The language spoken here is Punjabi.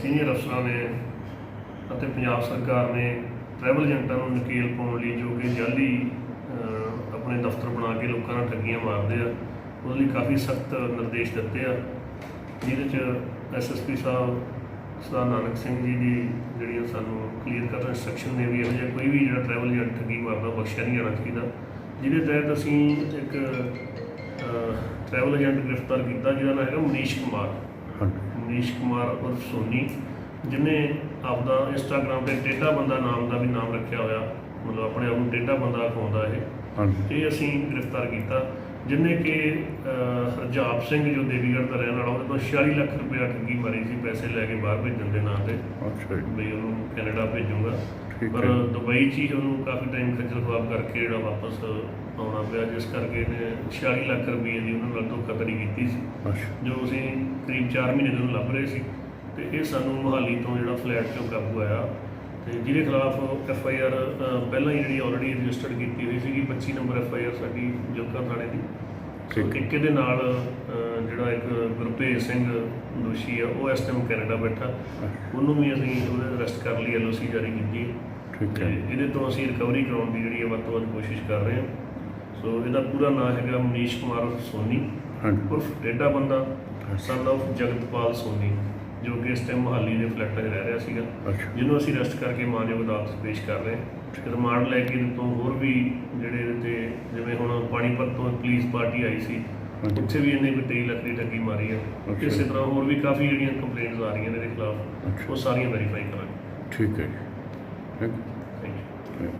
ਸੀਨੀਅਰ ਅਫਸਰਾਂ ਨੇ ਅਤੇ ਪੰਜਾਬ ਸਰਕਾਰ ਨੇ ਟਰੈਵਲ ਏਜੰਟਾਂ ਨੂੰ ਨਕੇਲ ਪਾਉਣ ਲਈ ਜੋ ਕਿ ਜਾਲੀ ਆਪਣੇ ਦਫ਼ਤਰ ਬਣਾ ਕੇ ਲੋਕਾਂ ਨਾਲ ਠੱਗੀਆਂ ਮਾਰਦੇ ਆ, ਉਹਦੇ ਲਈ ਕਾਫੀ ਸਖਤ ਨਿਰਦੇਸ਼ ਦਿੱਤੇ ਆ। ਜਿਹਦੇ ਚ ਐਸਐਸਪੀ ਸਾਹਿਬ ਸਰਦਾਰ ਨਾਨਕ ਸਿੰਘ ਜੀ ਦੀ ਜਿਹੜੀਆਂ ਸਾਨੂੰ ਕਲੀਅਰ ਕਟ ਇੰਸਟਰਕਸ਼ਨ ਨੇ ਵੀ ਇਹੋ ਜਿਹਾ ਕੋਈ ਵੀ ਜਿਹੜਾ ਟਰੈਵਲ ਏਜੰਟ ਠੱਗੀ ਮਾਰਦਾ ਬਖਸ਼ਿਆ ਨਹੀਂ ਜਾਣਾ ਚਾਹੀਦਾ। ਜਿਹਦੇ ਤਹਿਤ ਅਸੀਂ ਇੱਕ ਟਰੈਵਲ ਏਜੰਟ ਗ੍ਰਿਫਤਾਰ ਕੀਤਾ, ਜਿਹਦਾ ਨਾਮ ਹੈਗਾ ਮਨੀਸ਼ ਕੁਮਾਰ। ਮਨੀਸ਼ ਕੁਮਾਰ ਉਰਫ ਸੋਨੀ ਜਿਨੇ ਆਪਦਾ ਇੰਸਟਾਗ੍ਰam ਤੇ ਟੇਡਾ ਬੰਦਾ ਨਾਮ ਦਾ ਵੀ ਨਾਮ ਰੱਖਿਆ ਹੋਇਆ ਮਤਲਬ ਆਪਣੇ ਆਪ ਨੂੰ ਟੇਡਾ ਬੰਦਾ ਅਖਾਉਂਦਾ ਇਹ। ਇਹ ਅਸੀਂ ਗ੍ਰਿਫਤਾਰ ਕੀਤਾ ਜਿਨੇ ਕਿ ਅਹ, ਹਰਜਾਪ ਸਿੰਘ ਜੋ ਦੇਵੀਗੜ੍ਹ ਦਾ ਰਹਿਣ ਵਾਲਾ ਉਹਦੇ ਤੋਂ 46 ਲੱਖ ਰੁਪਇਆ ਠੱਗੀ ਮਾਰੀ ਸੀ ਪੈਸੇ ਲੈ ਕੇ ਬਾਹਰ ਭੇਜਣ ਦੇ ਨਾਂ ਤੇ। ਅੱਛਾ ਜੀ। ਵੀ ਉਹਨੂੰ ਕੈਨੇਡਾ ਭੇਜੂਗਾ। ਠੀਕ ਪਰ ਹੈ। ਦੁਬਈ 'ਚ ਹੀ ਉਹਨੂੰ ਕਾਫੀ ਟਾਈਮ ਖੱਜਲ ਖੁਆਬ ਕਰਕੇ ਜਿਹੜਾ ਵਾਪਸ ਆਉਣਾ ਪਿਆ ਜਿਸ ਕਰਕੇ ਇਹਨੇ 46 ਲੱਖ ਰੁਪਏ ਦੀ ਉਹਨਾਂ ਨਾਲ ਧੋਖਾਧੜੀ ਕੀਤੀ ਸੀ। ਅੱਛਾ। ਜੋ ਅਸੀਂ ਕਰੀਬ 4 ਮਹੀਨੇ ਤੋਂ ਲੱਭ ਰਹੇ ਸੀ। ਤੇ ਇਹ ਸਾਨੂੰ ਮੁਹਾਲੀ ਤੋਂ ਜਿਹੜਾ ਫਲੈਟ ਚੋਂ ਕਾਬੂ ਆਇਆ। ਤੇ ਜਿਹਦੇ ਖਿਲਾਫ ਐਫ ਆਈ ਆਰ ਪਹਿਲਾਂ ਹੀ ਜਿਹੜੀ ਆਲਰੇਡੀ ਰਜਿਸਟਰਡ ਕੀਤੀ ਹੋਈ ਸੀਗੀ 25 ਨੰਬਰ ਐਫ ਆਈ ਆਰ ਸਾਡੀ ਜੋਕਾ ਥਾਣੇ ਦੀ। ਸੋ। ਇੱਕ ਇਹਦੇ ਨਾਲ ਅਹ, ਜਿਹੜਾ ਇੱਕ ਗੁਰਪ੍ਰੀਤ ਸਿੰਘ ਦੋਸ਼ੀ ਆ ਉਹ ਇਸ ਟਾਈਮ ਕੈਨੇਡਾ ਬੈਠਾ। ਉਹਨੂੰ ਵੀ ਅਸੀਂ ਉਹਦੇ ਅਰੈਸਟ ਕਰ ਲਈ ਐਲਓਸੀ ਜਾਰੀ ਕੀਤੀ। ਹੈ। ਠੀਕ ਤੇ ਹੈ ਇਹਦੇ ਤੋਂ ਅਸੀਂ ਰਿਕਵਰੀ ਕਰਾਉਣ ਦੀ ਜਿਹੜੀ ਹੈ ਵੱਧ ਤੋਂ ਵੱਧ ਕੋਸ਼ਿਸ਼ ਕਰ ਰਹੇ ਹਾਂ। ਸੋ ਇਹਦਾ ਪੂਰਾ ਨਾਮ ਹੈਗਾ ਮਨੀਸ਼ ਕੁਮਾਰ ਸੋਨੀ ਹਾਂਜੀ। ਉਰਫ ਟੇਡਾ ਬੰਦਾ ਸਨ of ਜਗਤਪਾਲ ਸੋਨੀ। ਜੋ ਕਿ ਇਸ ਟਾਈਮ ਮੁਹਾਲੀ ਦੇ ਫਲੈਟਾਂ 'ਚ ਰਹਿ ਰਿਹਾ ਸੀਗਾ। ਅੱਛਾ। ਜਿਹਨੂੰ ਅਸੀਂ ਅਰੈਸਟ ਕਰਕੇ ਮਾਨਯੋਗ ਅਦਾਲਤ 'ਚ ਪੇਸ਼ ਕਰ ਰਹੇ ਹਾਂ। ਤੇ ਰਿਮਾਂਡ ਲੈ ਕੇ ਇਹਦੇ ਤੋਂ ਹੋਰ ਵੀ ਜਿਹੜੇ ਇਹਦੇ ਤੇ ਜਿਵੇਂ ਹੁਣ ਪਾਣੀਪਤ ਤੋਂ ਪੁਲਿਸ ਪਾਰਟੀ ਆਈ ਸੀ ਹਾਂਜੀ। ਉੱਥੇ ਵੀ ਇਹਨੇ ਕੋਈ 23 ਲੱਖ ਦੀ ਠੱਗੀ ਮਾਰੀ ਹੈ ਅੱਛਾ। ਇਸੇ ਤਰ੍ਹਾਂ ਹੋਰ ਵੀ ਕਾਫੀ ਜਿਹੜੀਆਂ ਕੰਪਲੇਂਟਸ ਆ ਰਹੀਆਂ ਨੇ ਇਹਦੇ ਖਿਲਾਫ ਅੱਛਾ। ਉਹ ਸਾਰੀਆਂ ਵੈਰੀਫਾਈ ਕਰਾਂਗੇ। ਠੀਕ ਹੈ ਜੀ। Thank you thank you